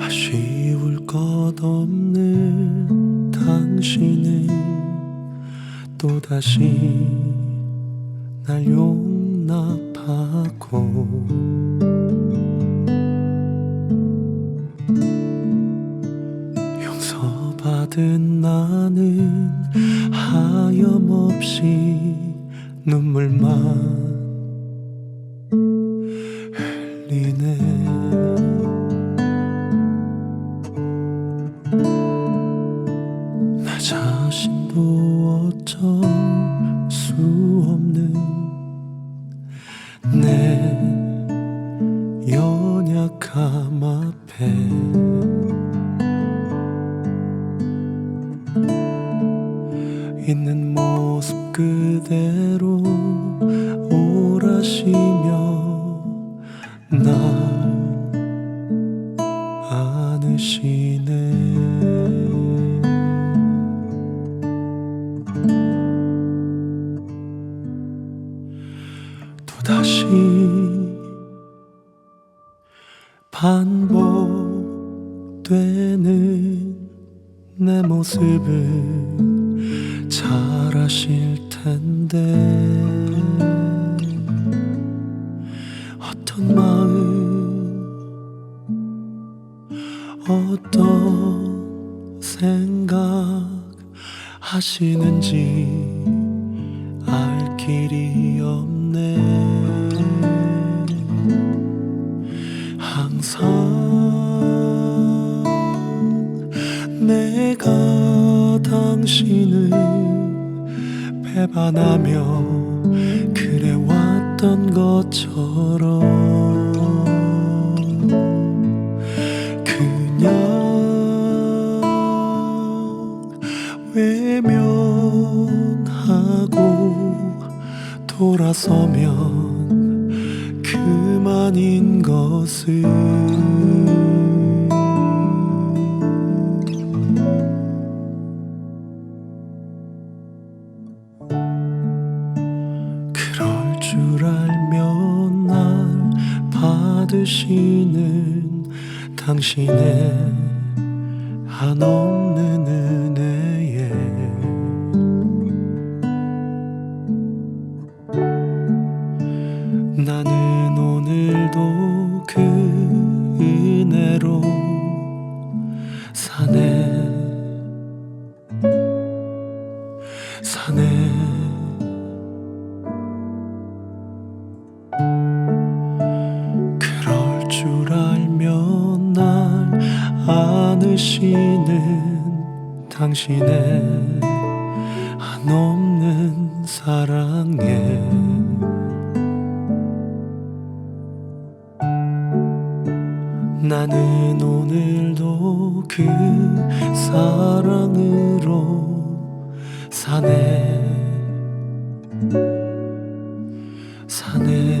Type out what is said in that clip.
아쉬울 것 없는 당신은 또다시 날 용 납하고. 용서받은 나는 하염없이 눈물만 앞에. 있는 모습 그대로 오라시며 날 안으시네. 또다시 반복되는 내 모습을 잘 아실 텐데 어떤 마음 어떤 생각 하시는지 알 길이 없네 내가 당신을 배반하며 그래왔던 것처럼 그냥 외면하고 돌아서면 그만인 것을 받으시는 당신의 한없는 은혜에 나는 오늘도 그 은혜로 사네 사네 받으시는 당신의 한없는 사랑에 나는 오늘도 그 사랑으로 사네. 사네.